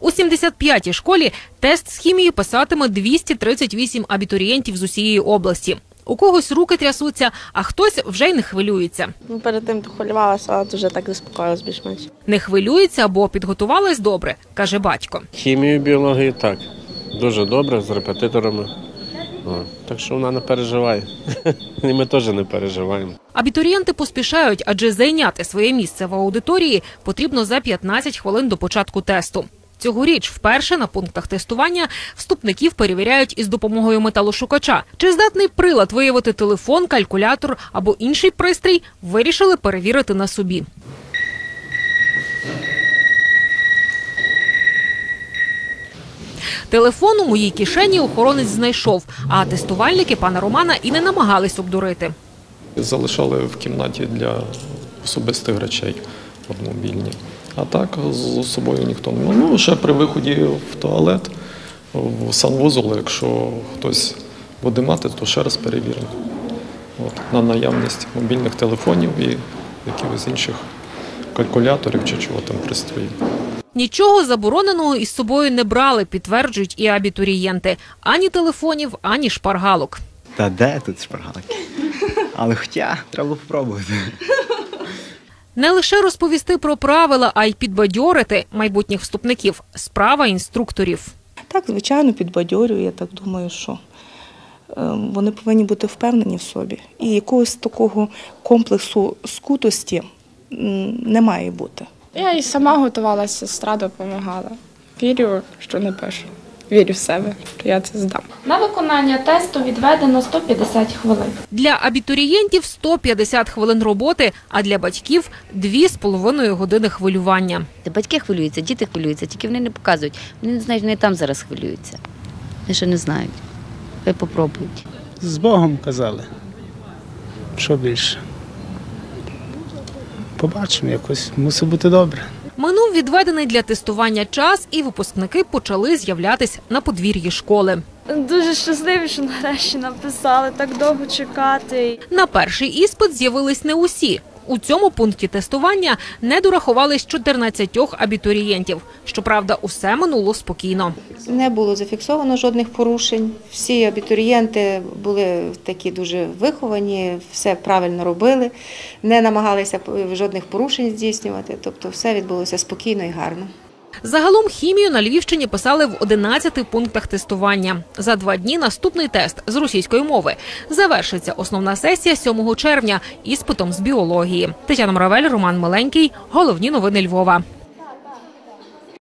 У 75-й школі тест з хімії писатиме 238 абітурієнтів з усієї області. У когось руки трясуться, а хтось вже й не хвилюється. Ну, перед тим хвилювалася, а вже так заспокоїлась більш-менш. Не хвилюється, бо підготувалась добре, каже батько. Хімію, біологію так. Дуже добре з репетиторами. О, так що вона не переживає. І ми теж не переживаємо. Абітурієнти поспішають, адже зайняти своє місце в аудиторії потрібно за 15 хвилин до початку тесту. Цьогоріч вперше на пунктах тестування вступників перевіряють із допомогою металошукача. Чи здатний прилад виявити телефон, калькулятор або інший пристрій, вирішили перевірити на собі. Телефон у моїй кишені охоронець знайшов, а тестувальники пана Романа і не намагались обдурити. залишали в кімнаті для особистих речей автомобільні. А так з собою ніхто не мав. Ну, ще при виході в туалет, в санвузол, якщо хтось буде мати, то ще раз перевіримо. От, на наявність мобільних телефонів і якихось інших калькуляторів чи чого там пристроїв. Нічого забороненого із собою не брали, підтверджують і абітурієнти. Ані телефонів, ані шпаргалок. Та де тут шпаргалки? Але хоча треба було попробувати. Не лише розповісти про правила, а й підбадьорити майбутніх вступників. Справа інструкторів. Так, звичайно, підбадьорюю. Я так думаю, що е, вони повинні бути впевнені в собі. І якогось такого комплексу скутості не має бути. Я і сама готувалася, сестра допомагала. Вірю, що напишу. Вірю в себе, що я це здам. На виконання тесту відведено 150 хвилин. Для абітурієнтів 150 хвилин роботи, а для батьків 2,5 години хвилювання. Батьки хвилюються, діти хвилюються, тільки вони не показують. Вони не знають, вони там зараз хвилюються. Вони ще не знають. Хай попробують. З Богом казали. Що більше? Побачимо якось. Мусить бути добре. Минув відведений для тестування час, і випускники почали з'являтись на подвір'ї школи. Дуже щасливі, що нарешті написали, так довго чекати. На перший іспит з'явились не усі. У цьому пункті тестування не дорахувались 14 абітурієнтів. Щоправда, усе минуло спокійно. Не було зафіксовано жодних порушень. Всі абітурієнти були такі дуже виховані, все правильно робили, не намагалися жодних порушень здійснювати. Тобто, все відбулося спокійно і гарно. Загалом хімію на Львівщині писали в 11 пунктах тестування. За два дні наступний тест з російської мови. Завершиться основна сесія 7 червня іспитом з біології. Тетяна Мравель, Роман Миленький. Головні новини Львова.